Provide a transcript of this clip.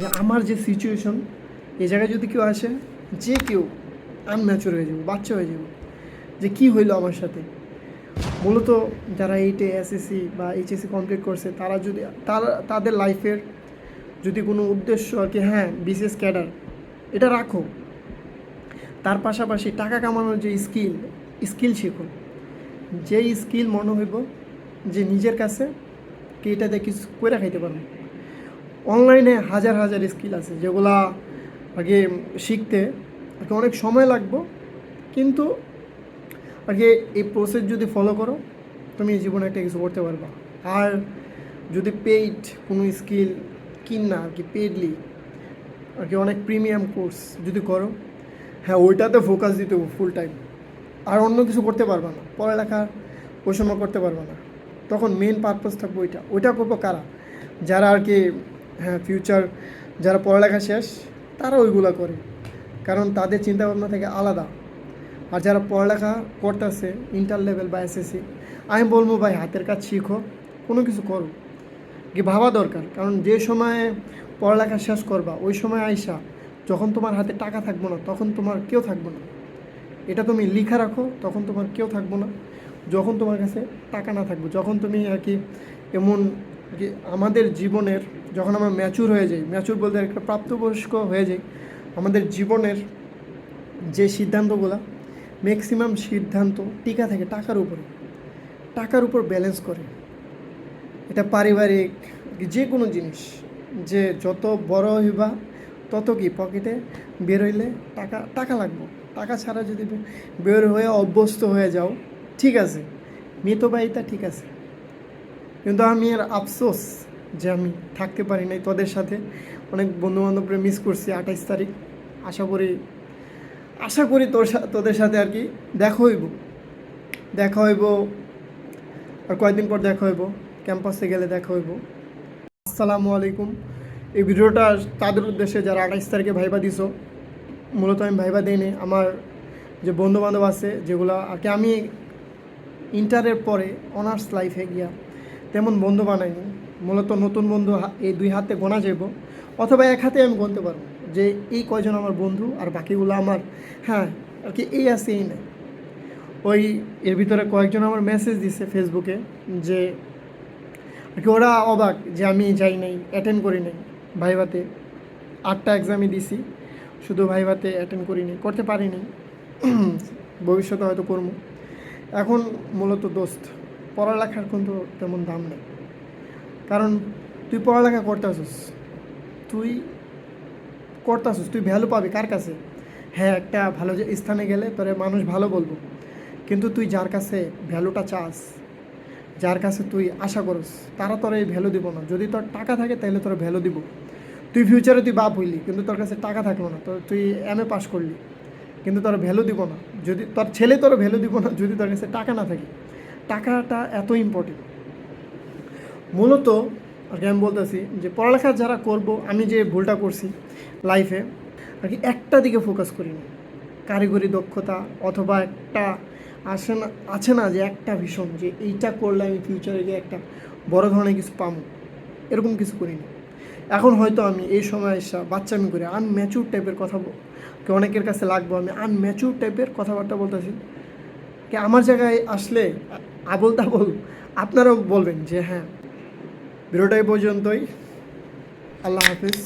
যে আমার যে সিচুয়েশন এই জায়গায় যদি কেউ আসে, যে কেউ আনম্যাচুর হয়ে যাবে, বাচ্চা হয়ে যাবে, যে কি হইল আমার সাথে? মূলত যারা এইটে এসএসসি বা এইচএসসি কমপ্লিট করছে, তারা যদি, তারা, তাদের লাইফের যদি কোনো উদ্দেশ্য আর কি হ্যাঁ বিশেষ ক্যাডার এটা রাখো। তার পাশাপাশি টাকা কামানোর যে স্কিল স্কিল শেখো। যেই স্কিল মনে হইব, যে নিজের কাছে, কি এটাতে কিছু করে খাইতে পারব অনলাইনে হাজার হাজার স্কিল আছে, যেগুলা আগে শিখতে আগে অনেক সময় লাগবে। কিন্তু আগে এই প্রসেস যদি ফলো করো, তুমি জীবনে একটা কিছু করতে পারবা। আর যদি পেইড কোনো স্কিল কিন না আর কি পেইডলি আর কি অনেক প্রিমিয়াম কোর্স যদি করো হ্যাঁ ওইটাতে ফোকাস দিতে ফুল টাইম আর অন্য কিছু করতে পারবা না, পড়ালেখা সময় করতে পারবা না। তখন মেন পারপাস থাকবে ওইটা। ওইটা করব কারা? যারা আর কি হ্যাঁ ফিউচার যারা পড়ালেখা শেষ, তারা ওইগুলো করে। কারণ তাদের চিন্তাভাবনা থেকে আলাদা। আর যারা পড়ালেখা করতেছে ইন্টার লেভেল বা এসএসসি আমি বলব ভাই, হাতের কাজ শিখো, কোনো কিছু করো। কি ভাবা দরকার? কারণ যে সময়ে পড়ালেখা শেষ করবা, ওই সময় আইসা যখন তোমার হাতে টাকা থাকব না, তখন তোমার কেউ থাকব না। এটা তুমি লিখা রাখো, তখন তোমার কেউ থাকব না। যখন তোমার কাছে টাকা না থাকবে, যখন তুমি আর কি এমন আমাদের জীবনের যখন আমরা ম্যাচুর হয়ে যাই ম্যাচুর বলতে একটা প্রাপ্তবয়স্ক হয়ে যাই, আমাদের জীবনের যে সিদ্ধান্তগুলো ম্যাক্সিমাম সিদ্ধান্ত টিকা থাকে টাকার উপরে। টাকার উপর ব্যালেন্স করে। এটা পারিবারিক, যে কোনো জিনিস, যে যত বড় হইবা, তত কি পকেটে বেরোইলে টাকা টাকা লাগবে। টাকা ছাড়া যদি বের হয়ে অভ্যস্ত হয়ে যাও, ঠিক আছে। মিতবাহিতা ঠিক আছে। কিন্তু আমি এর আফসোস যে আমি থাকতে পারি নাই তোদের সাথে। অনেক বন্ধু বান্ধবরা মিস করছি আঠাইশ তারিখ। আশা করি আশা করি তোর তোদের সাথে আর কি দেখা হইব। দেখা হইব, আর কয়েকদিন পর দেখা হইব, ক্যাম্পাসে গেলে দেখা হইব। আসসালামু আলাইকুম। এই ভিডিওটা তাদের উদ্দেশ্যে যারা আঠাইশ তারিখে ভাইবা দিছ, মূলত আমি ভাইবা দিইনি আমার যে বন্ধু বান্ধব আছে, যেগুলো আর কি আমি ইন্টারের পরে অনার্স লাইফে গিয়া তেমন বন্ধু বানাইনি মূলত নতুন বন্ধু এই দুই হাতে গোনা যাব অথবা এক হাতে আমি গুনতে পারব যে এই কয়জন আমার বন্ধু আর বাকিগুলো আমার। হ্যাঁ আর কি এই আছে, এই নাই। ওই এর ভিতরে কয়েকজন আমার মেসেজ দিছে ফেসবুকে যে, আর কি ওরা অবাক যে আমি যাই নাই অ্যাটেন্ড করি নাই। ভাইভাতে আটটা এক্সামই দিছি, শুধু ভাইভাতে অ্যাটেন্ড করি করিনি করতে পারি পারিনি ভবিষ্যতে হয়তো করব। এখন মূলত দোস্ত, পড়ালেখার কিন্তু তেমন দাম নেই। কারণ তুই পড়ালেখা করতে করতেছিস তুই করতে করতেছিস তুই ভ্যালু পাবি কার কাছে? হ্যাঁ একটা ভালো যে স্থানে গেলে তোরে মানুষ ভালো বলব। কিন্তু তুই যার কাছে ভ্যালুটা চাস, যার কাছে তুই আশা করস, তারা তোর এই ভ্যালু দিব না। যদি তোর টাকা থাকে তাহলে তোর ভ্যালু দিব। তুই ফিউচারে তুই বাপ হইলি, কিন্তু তোর কাছে টাকা থাকল না, তো তুই এম এ পাস করলি, কিন্তু তোর ভ্যালু দিব না। যদি তোর ছেলে তোর ভ্যালু দিব না, যদি তোর কাছে টাকা না থাকে। টাকাটা এত ইম্পর্টেন্ট মূলত আর কি আমি বলতেছি যে পড়ালেখা যারা করব, আমি যে ভুলটা করছি লাইফে আর কি একটা দিকে ফোকাস করিনি। কারিগরি দক্ষতা অথবা একটা আসে না, আছে না যে একটা ভীষণ যে এইটা করলে আমি ফিউচারে গিয়ে একটা বড় ধরনের কিছু পাবো। এরকম কিছু করি করিনি। এখন হয়তো আমি এই সময় এসে বাচ্চামি করে আনম্যাচুর টাইপের কথা অনেকের কাছে লাগবো, আমি আনম্যাচুর টাইপের কথাবার্তা বলতেছি। কি আমার জায়গায় আসলে আবল তাবল আপনারাও বলবেন যে হ্যাঁ ভিডিওটা এই পর্যন্তই। আল্লাহ হাফিজ।